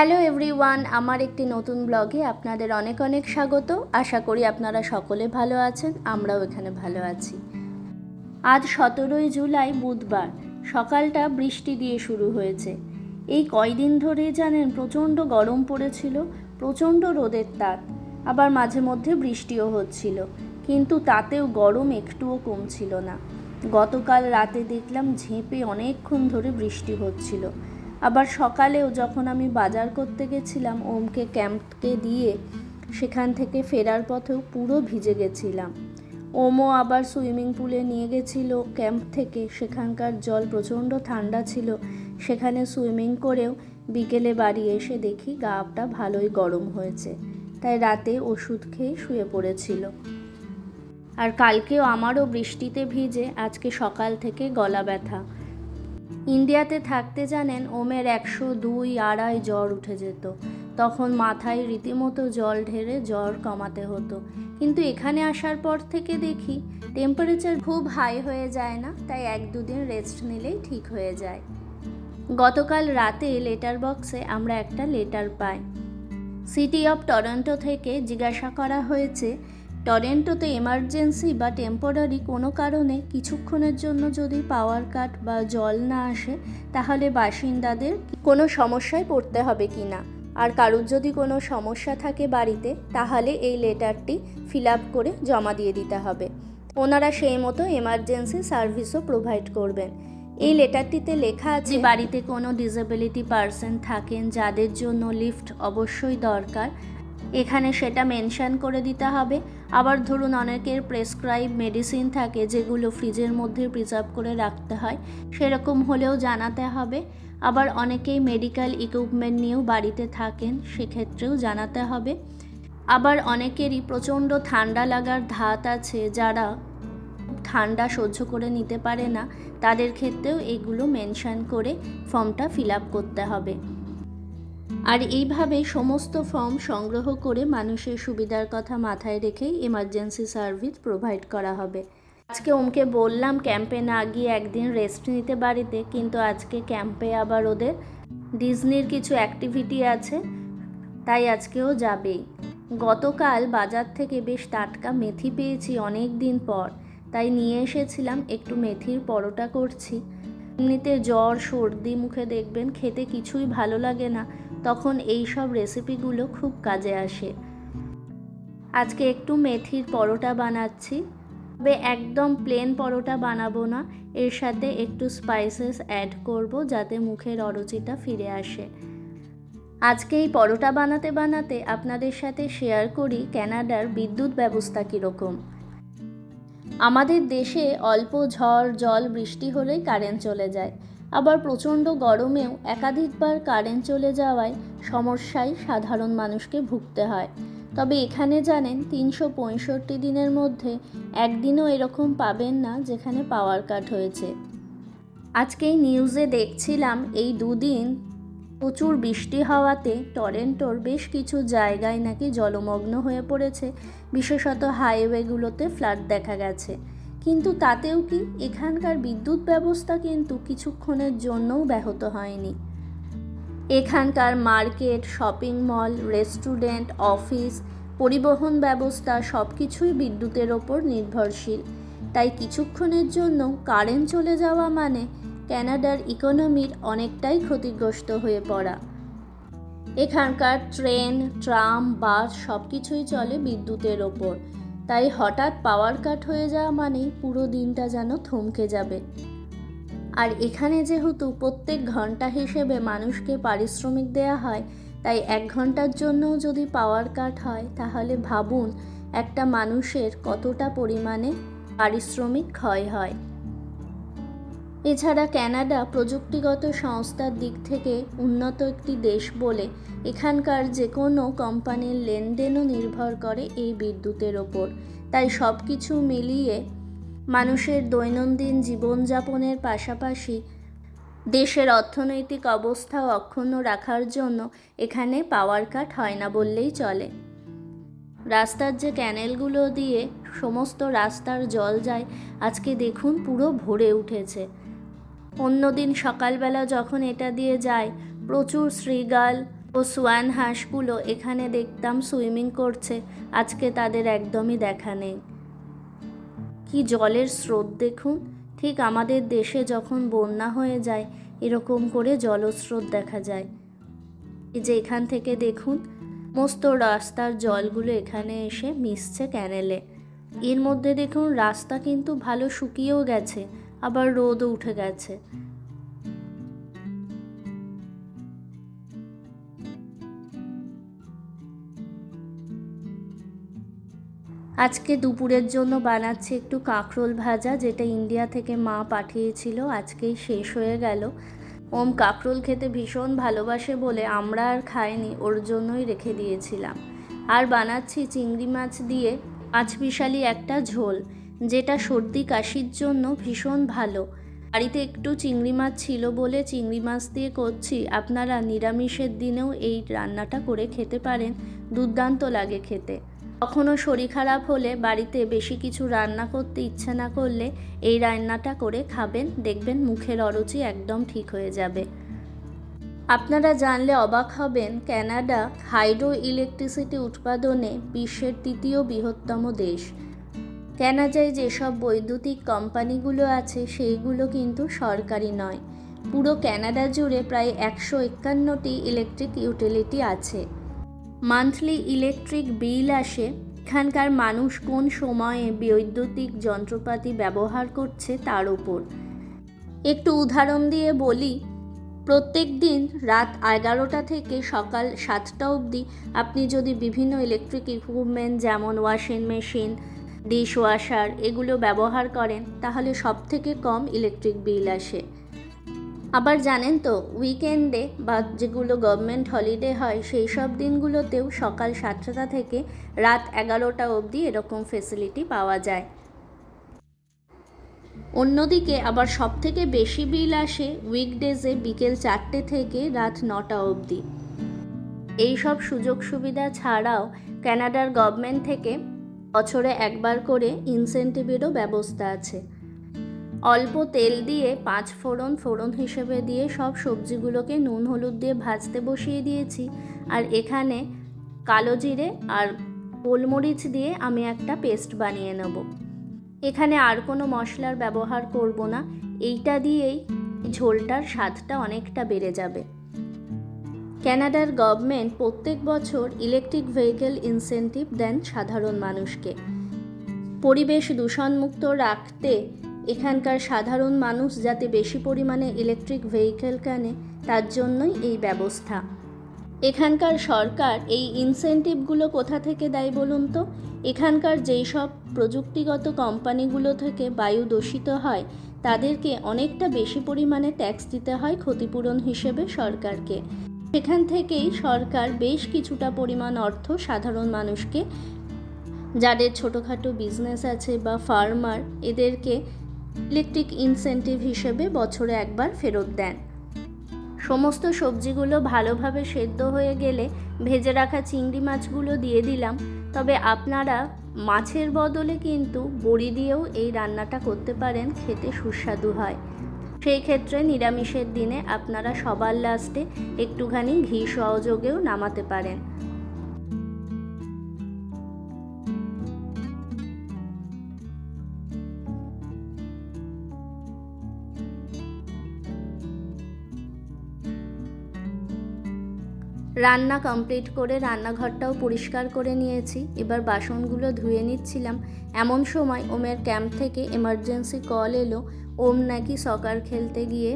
Hello everyone, আমার একটি নতুন ব্লগে আপনাদের অনেক অনেক স্বাগত। আশা করি আপনারা সকলে ভালো আছেন, আমরাও এখানে ভালো আছি। আজ সতেরোই জুলাই, বুধবার। সকালটা বৃষ্টি দিয়ে শুরু হয়েছে। এই কয়দিন ধরেই জানেন প্রচণ্ড গরম পড়েছিল, প্রচণ্ড রোদের তাপ। আবার মাঝে মধ্যে বৃষ্টিও হচ্ছিল, কিন্তু তাতেও গরম একটুও কমছিল না। গতকাল রাতে দেখলাম ঝেঁপে অনেকক্ষণ ধরে বৃষ্টি হচ্ছিল। আবার সকালেও যখন আমি বাজার করতে গেছিলাম ওমকে ক্যাম্পকে দিয়ে, সেখান থেকে ফেরার পথেও পুরো ভিজে গেছিলাম। ওমও আবার সুইমিং পুলে নিয়ে গেছিল ক্যাম্প থেকে, সেখানকার জল প্রচণ্ড ঠান্ডা ছিল। সেখানে সুইমিং করেও বিকেলে বাড়ি এসে দেখি গাটা ভালোই গরম হয়েছে, তাই রাতে ওষুধ খেয়ে শুয়ে পড়েছিল। আর কালকেও আমারও বৃষ্টিতে ভিজে, আজকে সকাল থেকে গলা ব্যথা। ইন্ডিয়াতে থাকতে জানেন ওমের একশো দুই আড়াই জ্বর উঠে যেত। তখন মাথায় রীতিমতো জল ঢেলে জ্বর কমাতে হতো। কিন্তু এখানে আসার পর থেকে দেখি টেম্পারেচার খুব হাই হয়ে যায় না, তাই এক দুদিন রেস্ট নিলেই ঠিক হয়ে যায়। গতকাল রাতে লেটার বক্সে আমরা একটা লেটার পাই। সিটি অফ টরন্টো থেকে জিজ্ঞাসা করা হয়েছে টরেন্টোতে এমার্জেন্সি বা টেম্পোরারি কোনো কারণে কিছুক্ষণের জন্য যদি পাওয়ার কাট বা জল না আসে, তাহলে বাসিন্দাদের কোনো সমস্যায় পড়তে হবে কি না? আর কারুর যদি কোনো সমস্যা থাকে বাড়িতে, তাহলে এই লেটারটি ফিল আপ করে জমা দিয়ে দিতে হবে। ওনারা সেই মতো এমার্জেন্সি সার্ভিসও প্রোভাইড করবেন। এই লেটারটিতে লেখা আছে বাড়িতে কোনো ডিসেবিলিটি পার্সন থাকেন, যাদের জন্য লিফট অবশ্যই দরকার এখানে সেটা মেনশান করে দিতে হবে। আবার ধরুন অনেকের প্রেসক্রাইব মেডিসিন থাকে যেগুলো ফ্রিজের মধ্যে প্রিজার্ভ করে রাখতে হয়, সেরকম হলেও জানাতে হবে। আবার অনেকেই মেডিকেল ইকুইপমেন্ট নিয়েও বাড়িতে থাকেন, সেক্ষেত্রেও জানাতে হবে। আবার অনেকেরই প্রচণ্ড ঠান্ডা লাগার ধাত আছে যারা ঠান্ডা সহ্য করে নিতে পারে না, তাদের ক্ষেত্রেও এগুলো মেনশান করে ফর্মটা ফিল আপ করতে হবে। আর এইভাবে সমস্ত ফর্ম সংগ্রহ করে মানুষের সুবিধার কথা মাথায় রেখেই এমার্জেন্সি সার্ভিস প্রোভাইড করা হবে। আজকে ওমকে বললাম ক্যাম্পে না গিয়ে একদিন রেস্ট নিতে বাড়িতে, কিন্তু আজকে ক্যাম্পে আবার ওদের ডিজনির কিছু অ্যাক্টিভিটি আছে, তাই আজকেও যাবেই। গতকাল বাজার থেকে বেশ টাটকা মেথি পেয়েছি অনেক দিন পর, তাই নিয়ে এসেছিলাম, একটু মেথির পরোটা করছি। এমনিতে জ্বর, সর্দি, মুখে দেখবেন খেতে কিছুই ভালো লাগে না। তখন এই সব রেসিপিগুলো খুব কাজে আসে। আজকে একটু মেথির পরোটা বানাচ্ছি। তবে একদম প্লেন পরোটা বানাবো না, এর সাথে একটু স্পাইসেস অ্যাড করব যাতে মুখের অরুচিটা ফিরে আসে। আজকে এই পরোটা বানাতে বানাতে আপনাদের সাথে শেয়ার করি ক্যানাডার বিদ্যুৎ ব্যবস্থা কীরকম। আমাদের দেশে অল্প ঝড়, জল, বৃষ্টি হলেই কারেন্ট চলে যায়। আবার প্রচণ্ড গরমেও একাধিকবার কারেন্ট চলে যাওয়ায় সমস্যায় সাধারণ মানুষকে ভুগতে হয়। তবে এখানে জানেন, তিনশো পঁয়ষট্টি দিনের মধ্যে একদিনও এরকম পাবেন না যেখানে পাওয়ার কাট হয়েছে। আজকেই নিউজে দেখছিলাম, এই দুদিন প্রচুর বৃষ্টি হওয়াতে টরেন্টোর বেশ কিছু জায়গায় নাকি জলমগ্ন হয়ে পড়েছে। বিশেষত হাইওয়েগুলোতে ফ্লাড দেখা গেছে। কিন্তু তাতেও কি এখানকার বিদ্যুৎ ব্যবস্থা কিন্তু কিছুক্ষণের জন্যও ব্যাহত হয়নি। এখানকার market, shopping mall, restaurant, office, পরিবহন ব্যবস্থা সব কিছুই বিদ্যুতের ওপর নির্ভরশীল। তাই কিছুক্ষণের জন্য কারেন্ট চলে যাওয়া মানে ক্যানাডার ইকোনমির অনেকটাই ক্ষতিগ্রস্ত হয়ে পড়া। এখানকার ট্রেন, ট্রাম, বাস সব কিছুই চলে বিদ্যুতের ওপর। তাই হঠাৎ পাওয়ার কাট হয়ে যাওয়া মানেই পুরো দিনটা যেন থমকে যাবে। আর এখানে যেহেতু প্রত্যেক ঘণ্টা হিসেবে মানুষকে পারিশ্রমিক দেয়া হয়, তাই এক ঘণ্টার জন্যও যদি পাওয়ার কাট হয়, তাহলে ভাবুন একটা মানুষের কতটা পরিমাণে পারিশ্রমিক ক্ষয় হয়। এছাড়া ক্যানাডা প্রযুক্তিগত সংস্থার দিক থেকে উন্নত একটি দেশ বলে এখানকার যে কোনো কোম্পানির লেনদেনও নির্ভর করে এই বিদ্যুতের ওপর। তাই সব কিছু মিলিয়ে মানুষের দৈনন্দিন জীবনযাপনের পাশাপাশি দেশের অর্থনৈতিক অবস্থা অক্ষুণ্ণ রাখার জন্য এখানে পাওয়ার কাট হয় না বললেই চলে। রাস্তার যে ক্যানেলগুলো দিয়ে সমস্ত রাস্তার জল যায়, আজকে দেখুন পুরো ভরে উঠেছে। অন্যদিন সকালবেলা যখন এটা দিয়ে যায়, প্রচুর শ্রীগাল ও সোয়ান হাঁসগুলো এখানে দেখতাম সুইমিং করছে, আজকে তাদের একদমই দেখা নেই। কি জলের স্রোত দেখুন, ঠিক আমাদের দেশে যখন বন্যা হয়ে যায়, এরকম করে জলস্রোত দেখা যায়। এই যে এখান থেকে দেখুন, মস্ত রাস্তার জলগুলো এখানে এসে মিশছে ক্যানেলে। এর মধ্যে দেখুন, রাস্তা কিন্তু ভালো শুকিয়েও গেছে আবার রোদও উঠে গেছে। আজকে দুপুরের জন্য বানাচ্ছি একটু কাঁকরোল ভাজা, যেটা ইন্ডিয়া থেকে মা পাঠিয়েছিল। আজকেই শেষ হয়ে গেল। ওম কাঁকরোল খেতে ভীষণ ভালোবাসে বলে আমরা আর খাইনি, ওর জন্যই রেখে দিয়েছিলাম। আর বানাচ্ছি চিংড়ি মাছ দিয়ে পাঁচমিশালি একটা ঝোল। যেটা সর্দি কাশির জন্য ভীষণ ভালো। বাড়িতে একটু চিংড়ি মাছ ছিল বলে চিংড়ি মাছ দিয়ে করছি। আপনারা নিরামিষের দিনেও এই রান্নাটা করে খেতে পারেন। দুর্দান্ত লাগে খেতে। কখনও শরীর খারাপ হলে বাড়িতে বেশি কিছু রান্না করতে ইচ্ছা না করলে এই রান্নাটা করে খাবেন। দেখবেন মুখের অরুচি একদম ঠিক হয়ে যাবে। আপনারা জানলে অবাক হবেন, ক্যানাডা হাইড্রো ইলেকট্রিসিটি উৎপাদনে বিশ্বের তৃতীয় বৃহত্তম দেশ। ক্যানাডায় যেসব বৈদ্যুতিক কোম্পানিগুলো আছে, সেইগুলো কিন্তু সরকারি নয়। পুরো ক্যানাডা জুড়ে প্রায় একশো একান্নটি ইলেকট্রিক ইউটিলিটি আছে। মান্থলি ইলেকট্রিক বিল আসে, এখানকার মানুষ কোন সময়ে বৈদ্যুতিক যন্ত্রপাতি ব্যবহার করছে তার উপর। একটু উদাহরণ দিয়ে বলি, প্রত্যেক দিন রাত এগারোটা থেকে সকাল সাতটা অবধি আপনি যদি বিভিন্ন ইলেকট্রিক ইকুইপমেন্ট যেমন ওয়াশিং মেশিন ডিশ ওয়াশার এগুলো ব্যবহার করেন, তাহলে সব থেকে কম ইলেকট্রিক বিল আসে। আবার জানেন তো, উইকেন্ডে বা যেগুলো গভর্নমেন্ট হলিডে হয়, সেই সব দিনগুলোতেও সকাল সাতটা থেকে রাত এগারোটা অবধি এরকম ফেসিলিটি পাওয়া যায়। অন্যদিকে আবার সব থেকে বেশি বিল আসে উইকডেজে বিকেল চারটে থেকে রাত নটা অবধি। এই সব সুযোগ সুবিধা ছাড়াও ক্যানাডার গভর্নমেন্ট থেকে বছরে একবার করে ইনসেন্টিভেরও ব্যবস্থা আছে। অল্প তেল দিয়ে পাঁচ ফোড়ন ফোড়ন হিসেবে দিয়ে সব সবজিগুলোকে নুন হলুদ দিয়ে ভাজতে বসিয়ে দিয়েছি। আর এখানে কালো জিরে আর গোলমরিচ দিয়ে আমি একটা পেস্ট বানিয়ে নেব। এখানে আর কোনো মশলার ব্যবহার করব না। এইটা দিয়েই ঝোলটার স্বাদটা অনেকটা বেড়ে যাবে। ক্যানাডার গভর্নমেন্ট প্রত্যেক বছর ইলেকট্রিক ভেহিকেল ইনসেন্টিভ দেন সাধারণ মানুষকে। পরিবেশ দূষণমুক্ত রাখতে এখানকার সাধারণ মানুষ যাতে বেশি পরিমাণে ইলেকট্রিক ভেহিকেল কেনে, তার জন্যই এই ব্যবস্থা। এখানকার সরকার এই ইনসেন্টিভগুলো কোথা থেকে দেয় বলুন তো? এখানকার যেই সব প্রযুক্তিগত কোম্পানিগুলো থেকে বায়ু দূষিত হয়, তাদেরকে অনেকটা বেশি পরিমাণে ট্যাক্স দিতে হয় ক্ষতিপূরণ হিসেবে সরকারকে। সেখান থেকেই সরকার বেশ কিছুটা পরিমাণ অর্থ সাধারণ মানুষকে, যাদের ছোটোখাটো বিজনেস আছে বা ফার্মার এদেরকে ইলেকট্রিক ইনসেন্টিভ হিসেবে বছরে একবার ফেরত দেন। সমস্ত সবজিগুলো ভালোভাবে সেদ্ধ হয়ে গেলে ভেজে রাখা চিংড়ি মাছগুলো দিয়ে দিলাম। তবে আপনারা মাছের বদলে কিন্তু বড়ি দিয়েও এই রান্নাটা করতে পারেন, খেতে সুস্বাদু হয়। সেই ক্ষেত্রে নিরামিষের দিনে আপনারা সবার লাস্টে একটুখানি ঘি সহযোগেও নামাতে পারেন। রান্না কমপ্লিট করে রান্নাঘরটাও পরিষ্কার করে নিয়েছি। এবার বাসনগুলো ধুয়ে নিচ্ছিলাম। এমন সময় ওমের ক্যাম্প থেকে এমার্জেন্সি কল এলো। ওম নাকি সকার খেলতে গিয়ে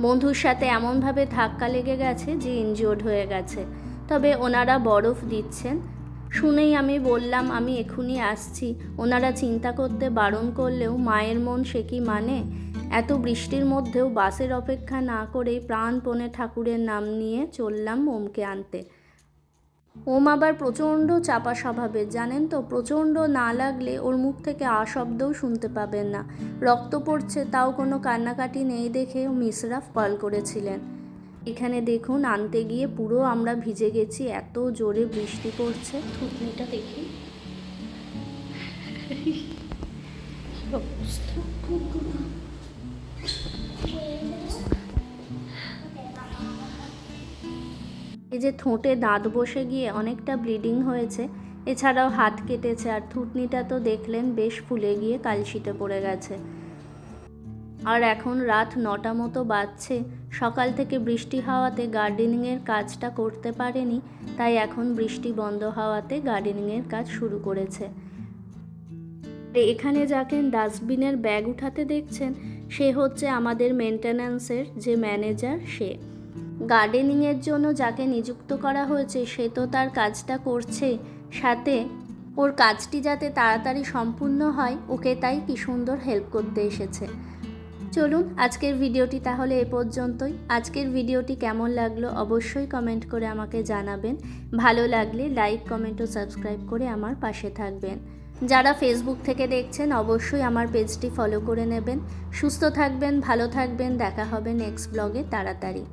বন্ধুর সাথে এমনভাবে ধাক্কা লেগে গেছে যে ইনজিওর্ড হয়ে গেছে। তবে ওনারা বরফ দিচ্ছেন। শুনেই আমি বললাম, আমি এখুনি আসছি। ওনারা চিন্তা করতে বারণ করলেও মায়ের মন সে কি মানে? এত বৃষ্টির মধ্যেও বাসের অপেক্ষা না করে প্রাণপণে ঠাকুরের নাম নিয়ে চললাম ওমকে আনতে। ওম আবার প্রচণ্ড চাপা স্বভাবের, জানেন তো? প্রচণ্ড না লাগলে ওর মুখ থেকে আ শব্দও শুনতে পাবেন না। রক্ত পড়ছে, তাও কোনো কান্নাকাটি নেই দেখে মিসরাফ কল করেছিলেন। এখানে দেখুন, আনতে গিয়ে পুরো আমরা ভিজে গেছি, এত জোরে বৃষ্টি পড়ছে। থুতনিটা দেখি। যে ঠোঁটে দাঁত বসে গিয়ে অনেকটা ব্লিডিং হয়েছে, এছাড়াও হাত কেটেছে আর থুতনিটা তো দেখলেন বেশ ফুলে গিয়ে কালশিটে পড়ে গেছে। আর এখন রাত নটা মতো বাজছে, সকাল থেকে বৃষ্টি হওয়াতে গার্ডেনিংয়ের কাজটা করতে পারেনি, তাই এখন বৃষ্টি বন্ধ হওয়াতে গার্ডেনিংয়ের কাজ শুরু করেছে। এখানে যাকে ডাস্টবিনের ব্যাগ উঠাতে দেখছেন, সে হচ্ছে আমাদের মেনটেন্যান্সের যে ম্যানেজার, সে। গার্ডেনিংয়ের জন্য যাকে নিযুক্ত করা হয়েছে, সে তো তার কাজটা করছে। সাথে ওর কাজটি যাতে তাড়াতাড়ি সম্পূর্ণ হয়, ওকে তাই কি সুন্দর হেল্প করতে এসেছে। চলুন, আজকের ভিডিওটি তাহলে এ পর্যন্তই। আজকের ভিডিওটি কেমন লাগল অবশ্যই কমেন্ট করে আমাকে জানাবেন। ভালো লাগলে লাইক কমেন্ট ও সাবস্ক্রাইব করে আমার পাশে থাকবেন। যারা ফেসবুক থেকে দেখছেন, অবশ্যই আমার পেজটি ফলো করে নেবেন। সুস্থ থাকবেন, ভালো থাকবেন। দেখা হবে নেক্সট ব্লগে তাড়াতাড়ি।